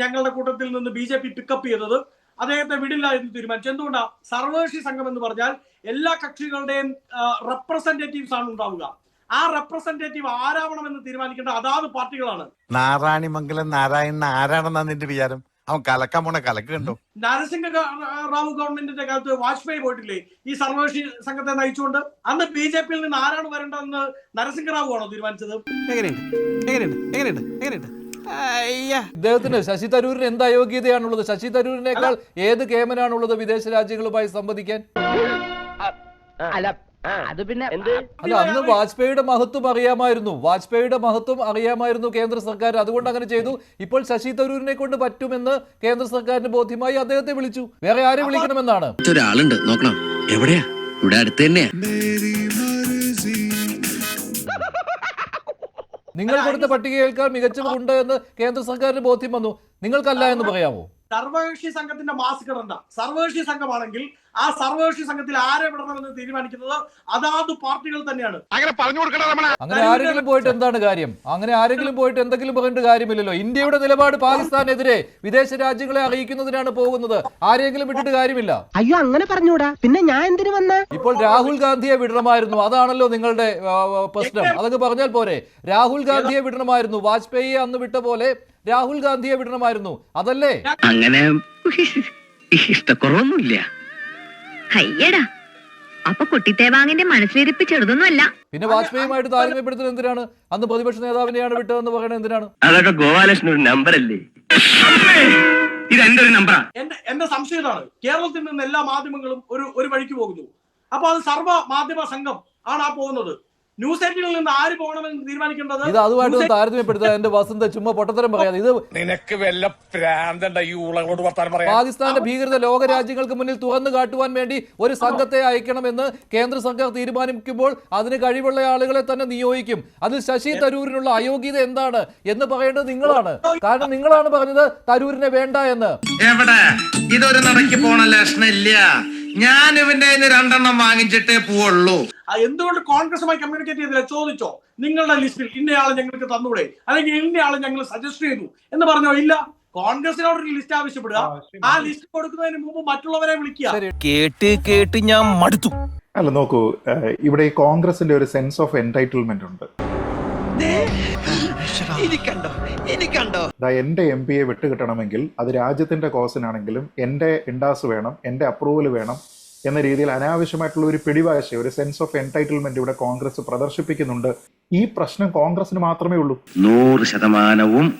ഞങ്ങളുടെ കൂട്ടത്തിൽ നിന്ന് ബി ജെ പി പിക്കപ്പ് ചെയ്തത്. അദ്ദേഹത്തെ വിടില്ല എന്ന് തീരുമാനിച്ചു. എന്തുകൊണ്ടാണ് സർവകക്ഷി സംഘം എന്ന് പറഞ്ഞാൽ എല്ലാ കക്ഷികളുടെയും റെപ്രസെന്റേറ്റീവ്സ് ആണ് ഉണ്ടാവുക. ആ റെപ്രസെന്റേറ്റീവ് ആരാവണമെന്ന് തീരുമാനിക്കേണ്ട അതാത് പാർട്ടികളാണ്. നാരായണിമംഗലം നാരായണൻ ആരാണെന്നാ നിന്റെ വിചാരം? അവൻ കലക്കാൻ പോണ കലക്ക് കണ്ടോ? നരസിംഹ റാവു ഗവൺമെന്റിന്റെ കാലത്ത് വാജ്പേയി പോയിട്ടില്ലേ? ഈ സർവകക്ഷി സംഘത്തെ നയിച്ചുകൊണ്ട് അന്ന് ബി ജെ പിയിൽ നിന്ന് ആരാണ് വരേണ്ടതെന്ന് നരസിംഹ റാവു ആണോ തീരുമാനിച്ചത്? എങ്ങനെയുണ്ട്? എങ്ങനെയുണ്ട്? എങ്ങനെയുണ്ട്? എങ്ങനെയുണ്ട്? ഇദ്ദേഹത്തിന് ശശി തരൂരിന് എന്ത് അയോഗ്യതയാണുള്ളത് ശശി തരൂരിനേക്കാൾ ഏത് കേമനാണുള്ളത് വിദേശ രാജ്യങ്ങളുമായി സംവദിക്കാൻ? അല്ല അത് പിന്നെ അല്ല അന്ന് വാജ്പേയിയുടെ മഹത്വം അറിയാമായിരുന്നു. വാജ്പേയിയുടെ മഹത്വം അറിയാമായിരുന്നു കേന്ദ്ര സർക്കാർ. അതുകൊണ്ട് അങ്ങനെ ചെയ്തു. ഇപ്പോൾ ശശി തരൂരിനെ കൊണ്ട് പറ്റുമെന്ന് കേന്ദ്ര സർക്കാരിന് ബോധ്യമായി അദ്ദേഹത്തെ വിളിച്ചു. വേറെ ആരെ വിളിക്കണമെന്നാണ്? ഒരാളുണ്ട് നോക്കണം. എവിടെയാ? ഇവിടെ അടുത്ത് തന്നെയാ. നിങ്ങൾ കൊടുത്ത പട്ടികയേക്കാൾ മികച്ചവരുണ്ട് എന്ന് കേന്ദ്ര സർക്കാരിന് ബോധ്യം വന്നു. നിങ്ങൾക്കല്ല എന്ന് പറയാമോ? സർവകക്ഷി സംഘത്തിന്റെ മാസ് ഘടന സർവകക്ഷി സംഘമാണെങ്കിൽ ആ സർവകക്ഷി സംഘത്തിൽ ആരെ വിടണമെന്ന് തീരുമാനിക്കുന്നത് അതാത് പാർട്ടികൾ തന്നെയാണ്. അങ്ങനെ പറഞ്ഞു അങ്ങനെ ആരെങ്കിലും പോയിട്ട് എന്താണ് കാര്യം? അങ്ങനെ ആരെങ്കിലും പോയിട്ട് എന്തെങ്കിലും പറഞ്ഞിട്ട് കാര്യമില്ലല്ലോ. ഇന്ത്യയുടെ നിലപാട് പാകിസ്ഥാനെതിരെ വിദേശ രാജ്യങ്ങളെ അറിയിക്കുന്നതിനാണ് പോകുന്നത്. ആരെങ്കിലും വിട്ടിട്ട് കാര്യമില്ല. അയ്യോ അങ്ങനെ പറഞ്ഞൂടാ. പിന്നെ ഞാൻ എന്തിനു വന്ന? ഇപ്പോൾ രാഹുൽ ഗാന്ധിയെ വിടണമായിരുന്നു. അതാണല്ലോ നിങ്ങളുടെ പ്രശ്നം. അതൊക്കെ പറഞ്ഞാൽ പോരെ. രാഹുൽ ഗാന്ധിയെ വിടണമായിരുന്നു. വാജ്പേയിയെ അന്ന് വിട്ട പോലെ രാഹുൽ ഗാന്ധിയെ വിടണമായിരുന്നു. അതല്ലേ? അങ്ങനെ ഇഷ്ടക്കുറവൊന്നുമില്ല. അയ്യടാ. അപ്പൊ കുട്ടിത്തേവാങ്ങിന്റെ മനസ്സിലിരിപ്പ് ചെറുതൊന്നുമല്ല. പിന്നെ വാജ്പേയിയുമായിട്ട് താരതമ്യപ്പെടുത്തുന്നത് എന്തിനാണ്? അന്ന് പ്രതിപക്ഷ നേതാവിനെയാണ് വിട്ടതെന്ന് പറയുന്നത് എന്തിനാണ്? അതൊക്കെ ഗോപാലകൃഷ്ണൻ ഒരു നമ്പർ അല്ലേ ഇത് എന്റെ ഒരു നമ്പറാ. എന്റെ എന്റെ സംശയം ഇതാണ്. കേരളത്തിൽ നിന്ന് എല്ലാ മാധ്യമങ്ങളും ഒരു ഒരു വഴിക്ക് പോകുന്നു. അപ്പൊ അത് സർവ മാധ്യമ സംഘം ആണ് ആ പോകുന്നത്. ന്യൂസ് എയ്റ്റീനിൽ നിന്ന് ആര് പോകണമെന്ന് തീരുമാനിക്കേണ്ടത്? ഇത് അതുമായിട്ട് താരതമ്യപ്പെടുത്തുക. എന്റെ വസന്ത ചുമ്മാ പൊട്ടത്തരം പറയാതെ ഇത് നിനക്ക് വല്ല പറയാൻ? പാകിസ്ഥാന്റെ ഭീകരത ലോക രാജ്യങ്ങൾക്ക് മുന്നിൽ തുറന്നു കാട്ടുവാൻ വേണ്ടി ഒരു സംഘത്തെ അയക്കണമെന്ന് കേന്ദ്ര സർക്കാർ തീരുമാനിക്കുമ്പോൾ അതിന് കഴിവുള്ള ആളുകളെ തന്നെ നിയോഗിക്കും. അതിൽ ശശി തരൂരിനുള്ള അയോഗ്യത എന്താണ് എന്ന് പറയേണ്ടത് നിങ്ങളാണ്. കാരണം നിങ്ങളാണ് പറഞ്ഞത് തരൂരിനെ വേണ്ട എന്ന്. എവിടെ? ഇതൊരു നടക്കി പോണ ലക്ഷണില്ല ഞാൻ ഇവന്റെ രണ്ടെണ്ണം വാങ്ങിച്ചിട്ടേ പോവുള്ളൂ. എന്തുകൊണ്ട് കോൺഗ്രസുമായി കമ്മ്യൂണിക്കേറ്റ് ചെയ്തില്ല? ചോദിച്ചോ. നിങ്ങളുടെ ലിസ്റ്റിൽ ഇന്നയാളെ ഞങ്ങൾക്ക് തന്നൂടെ? അല്ലെങ്കിൽ ഇന്നയാളെ ഞങ്ങൾ സജസ്റ്റ് ചെയ്തു എന്ന് പറഞ്ഞോ? ഇല്ല. കോൺഗ്രസിനോട് ഒരു ലിസ്റ്റ് ആവശ്യപ്പെടുക. ആ ലിസ്റ്റ് കൊടുക്കുന്നതിന് മുമ്പ് മറ്റുള്ളവരെ വിളിക്കുക. കേട്ട് കേട്ട് ഞാൻ മടുത്തു. അല്ല നോക്കൂ ഇവിടെ കോൺഗ്രസിന്റെ ഒരു സെൻസ് ഓഫ് എൻടൈറ്റിൽമെന്റ് ഉണ്ട്. എന്റെ എം പിയെ വിട്ടുകിട്ടണമെങ്കിൽ അത് രാജ്യത്തിന്റെ കോസിനാണെങ്കിലും എന്റെ ഇൻഡാസ് വേണം എന്റെ അപ്രൂവൽ വേണം എന്ന രീതിയിൽ അനാവശ്യമായിട്ടുള്ള ഒരു പിടിവാശ ഒരു സെൻസ് ഓഫ് എൻടൈറ്റിൽമെന്റ് ഇവിടെ കോൺഗ്രസ് പ്രദർശിപ്പിക്കുന്നുണ്ട്. ഈ പ്രശ്നം കോൺഗ്രസിന് മാത്രമേ ഉള്ളൂ. നൂറ് ശതമാനവും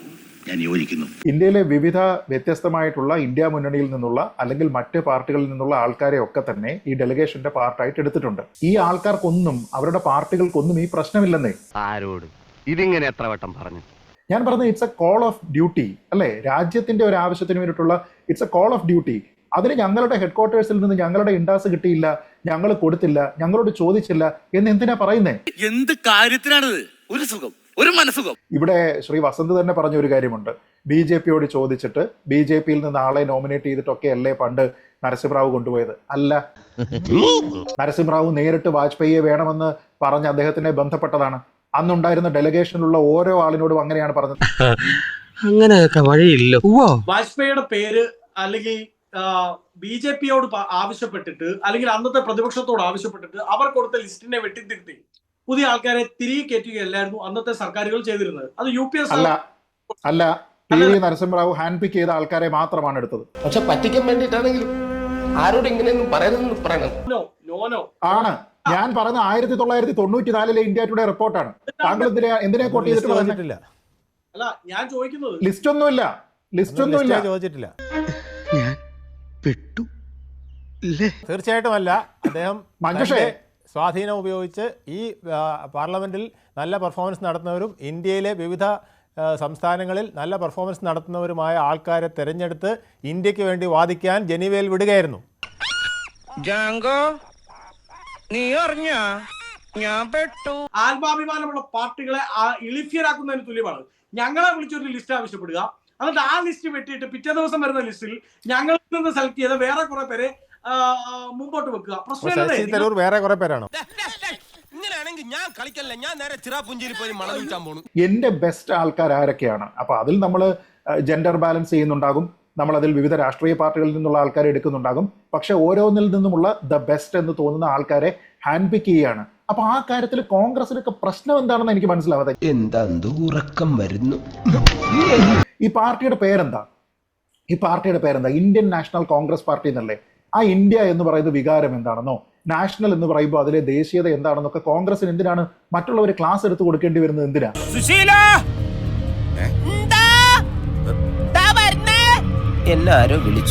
ഞാൻ യോജിക്കുന്നു. ഇന്ത്യയിലെ വിവിധ വ്യത്യസ്തമായിട്ടുള്ള ഇന്ത്യ മുന്നണിയിൽ നിന്നുള്ള അല്ലെങ്കിൽ മറ്റ് പാർട്ടികളിൽ നിന്നുള്ള ആൾക്കാരെ ഒക്കെ തന്നെ ഈ ഡെലിഗേഷന്റെ പാർട്ടായിട്ട് എടുത്തിട്ടുണ്ട്. ഈ ആൾക്കാർക്കൊന്നും അവരുടെ പാർട്ടികൾക്കൊന്നും ഈ പ്രശ്നമില്ലെന്നേ. ആരോട്. ഇതിങ്ങനെ എത്ര വട്ടം പറഞ്ഞു? ഞാൻ പറഞ്ഞത് it's a call of duty അല്ലേ? രാജ്യത്തിന്റെ ഒരു ആവശ്യത്തിന് വേണ്ടിയിട്ടുള്ള it's a call of duty അതിന് ഞങ്ങളുടെ ഹെഡ് ക്വാർട്ടേഴ്സിൽ നിന്ന് ഞങ്ങളുടെ ഇൻഡാസ് കിട്ടിയില്ല ഞങ്ങൾ കൊടുത്തില്ല ഞങ്ങളോട് ചോദിച്ചില്ല എന്ന് എന്തിനാ പറയുന്നേ? എന്ത് കാര്യത്തിനാണിത്? ഒരു സുഖം ഒരു മനസ്സുഖം. ഇവിടെ ശ്രീ വസന്ത് തന്നെ പറഞ്ഞ ഒരു കാര്യമുണ്ട്. ബി ജെ പിയോട് ചോദിച്ചിട്ട് ബി ജെ പിയിൽ നിന്ന് ആളെ നോമിനേറ്റ് ചെയ്തിട്ടൊക്കെ അല്ലേ പണ്ട് നരസിംഹറാവു കൊണ്ടുപോയത്? അല്ല. നരസിംഹറാവു നേരിട്ട് വാജ്പേയിയെ വേണമെന്ന് പറഞ്ഞ് അദ്ദേഹത്തിനെ ബന്ധപ്പെട്ടതാണ്. അന്നുണ്ടായിരുന്ന ഡെലിഗേഷനിലുള്ള ഓരോ ആളിനോടും അങ്ങനെയാണ് പറഞ്ഞത്. അങ്ങനെയൊക്കെ വഴിയില്ല. വാജ്പേയിയുടെ പേര് അല്ലെങ്കിൽ ബി ജെ പിയോട് ആവശ്യപ്പെട്ടിട്ട് അല്ലെങ്കിൽ അന്നത്തെ പ്രതിപക്ഷത്തോട് ആവശ്യപ്പെട്ടിട്ട് അവർ കൊടുത്ത ലിസ്റ്റിനെ വെട്ടിത്തിരുത്തി. പുതിയ ആൾക്കാരെ തിരികെ കയറ്റുകയല്ലായിരുന്നു അന്നത്തെ സർക്കാരുകൾ ചെയ്തിരുന്നത്. അത് യു പി എസ് അല്ല അല്ല P V Narasimharao hand pick ചെയ്ത ആൾക്കാരെ മാത്രമാണ് എടുത്തത്. പക്ഷെ പറ്റിക്കാൻ വേണ്ടിയിട്ടാണെങ്കിലും ആരോട് ഇങ്ങനെയൊന്നും പറയരുതെന്ന് പറയണം. No no no. ആണ്. ഞാൻ പറഞ്ഞ ആയിരത്തി തൊള്ളായിരത്തി തൊണ്ണൂറ്റി നാലിലെ ഇന്ത്യ ടുഡേ റിപ്പോർട്ടാണ്. താങ്കൾ എന്തിനാ എന്തിനെ കോട്ട് ചെയ്തിട്ട് പറഞ്ഞിട്ടില്ല അല്ല ഞാൻ ചോദിക്കുന്നത് ലിസ്റ്റ് ഒന്നുമില്ല ലിസ്റ്റ് ഒന്നുമില്ല ചോദിച്ചിട്ടില്ല. ഞാൻ പെട്ടു തീർച്ചയായിട്ടും അല്ല. അദ്ദേഹം മഞ്ജുഷേ. സ്വാധീനം ഉപയോഗിച്ച് ഈ പാർലമെന്റിൽ നല്ല പെർഫോമൻസ് നടത്തുന്നവരും ഇന്ത്യയിലെ വിവിധ സംസ്ഥാനങ്ങളിൽ നല്ല പെർഫോമൻസ് നടത്തുന്നവരുമായ ആൾക്കാരെ തെരഞ്ഞെടുത്ത് ഇന്ത്യയ്ക്ക് വേണ്ടി വാദിക്കാൻ ജനീവയിൽ വിടുകയായിരുന്നു. നീ അറിഞ്ഞ ഞാൻ പെട്ടു. ആത്മാഭിമാനമുള്ള പാർട്ടികളെ ആ- ഇളിഫ്യരാക്കുന്നതിന് തുല്യമാണ്. ഞങ്ങളെ വിളിച്ചൊരു ലിസ്റ്റ് ആവശ്യപ്പെടുക. എന്നിട്ട് ആ ലിസ്റ്റ് വെട്ടിയിട്ട് പിറ്റേ ദിവസം വരുന്ന ലിസ്റ്റിൽ ഞങ്ങളിൽ നിന്ന് സെലക്ട് ചെയ്ത വേറെ കുറെ പേരെ മുമ്പോട്ട് വെക്കുക. പ്രശ്നം വേറെ കുറെ പേരാണ്? ഇങ്ങനെയാണെങ്കിൽ ഞാൻ കളിക്കല്ല? ഞാൻ നേരെ ചിറാപുഞ്ചിയിൽ പോയി മണം വിൽക്കാൻ പോണു. എന്റെ ബെസ്റ്റ് ആൾക്കാർ ആരൊക്കെയാണ്? അപ്പൊ അതിൽ നമ്മൾ ജെൻഡർ ബാലൻസ് ചെയ്യുന്നുണ്ടാകും. നമ്മൾ അതിൽ വിവിധ രാഷ്ട്രീയ പാർട്ടികളിൽ നിന്നുള്ള ആൾക്കാരെ എടുക്കുന്നുണ്ടാകും. പക്ഷെ ഓരോന്നിൽ നിന്നുമുള്ള ദ ബെസ്റ്റ് എന്ന് തോന്നുന്ന ആൾക്കാരെ ഹാൻഡ് പിക്ക് ചെയ്യുകയാണ് അപ്പൊ ആ കാര്യത്തിൽ കോൺഗ്രസിനൊക്കെ പ്രശ്നം എന്താണെന്ന് എനിക്ക് മനസ്സിലാവാതെ. എന്താ ഉറക്കം വരുന്നു? ഈ പാർട്ടിയുടെ പേരെന്താ? ഈ പാർട്ടിയുടെ പേരെന്താ? ഇന്ത്യൻ നാഷണൽ കോൺഗ്രസ് പാർട്ടി എന്നല്ലേ? ആ ഇന്ത്യ എന്ന് പറയുന്ന വികാരം എന്താണെന്നോ? നാഷണൽ എന്ന് പറയുമ്പോൾ അതിലെ ദേശീയത എന്താണെന്നൊക്കെ കോൺഗ്രസിന് എന്തിനാണ് മറ്റുള്ളവർ ക്ലാസ് എടുത്ത് കൊടുക്കേണ്ടി വരുന്നത് എന്തിനാ? ആരോ വിളിച്ചു.